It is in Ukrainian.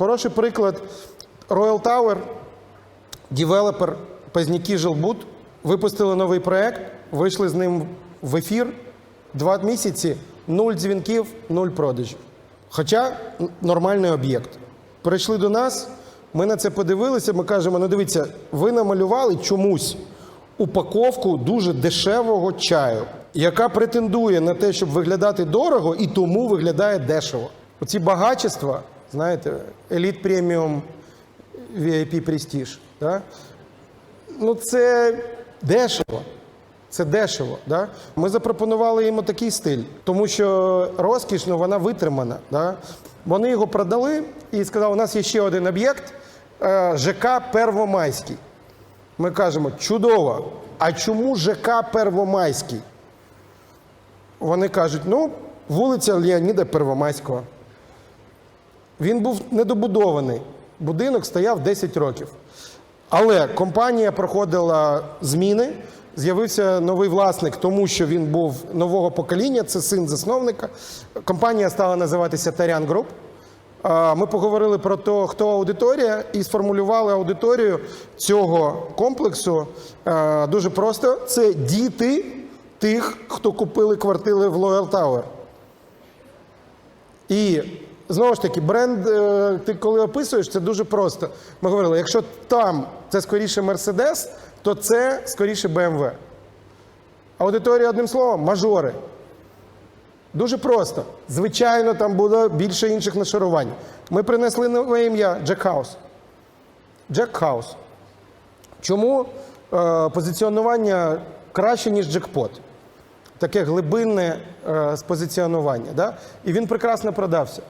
Хороший приклад Royal Tower, девелопер Пазняки Жилбуд випустили новий проект, вийшли з ним в ефір. Два місяці, нуль дзвінків, нуль продажів. Хоча нормальний об'єкт. Прийшли до нас, ми на це подивилися, ми кажемо: ну дивіться, ви намалювали чомусь упаковку дуже дешевого чаю, яка претендує на те, щоб виглядати дорого, і тому виглядає дешево. Оці багачества, знаєте, еліт преміум VIP Prestige, да? ну це дешево. Це дешево. Да? Ми запропонували йому такий стиль, тому що розкіш ну, вона витримана. Да? Вони його продали і сказали, у нас є ще один об'єкт е, ЖК Первомайський. Ми кажемо, чудово. А чому ЖК Первомайський? Вони кажуть, ну, вулиця Леоніда Первомайського. Він був недобудований. Будинок стояв 10 років. Але компанія проходила зміни. З'явився новий власник, тому що він був нового покоління, це син засновника. Компанія стала називатися Тарян Груп. Ми поговорили про те, хто аудиторія, і сформулювали аудиторію цього комплексу е, дуже просто: це діти тих, хто купили квартири в Loyal Tower. І знову ж таки, бренд, е, ти коли описуєш, це дуже просто. Ми говорили, якщо там це скоріше Mercedes, то це скоріше BMW. Аудиторія, одним словом, мажори. Дуже просто. Звичайно, там було більше інших нашарувань. Ми принесли нове ім'я Джек Хаус. Джек Хаус. Чому е, позиціонування краще, ніж джекпот? Таке глибинне е, спозиціонування. Да? І він прекрасно продався.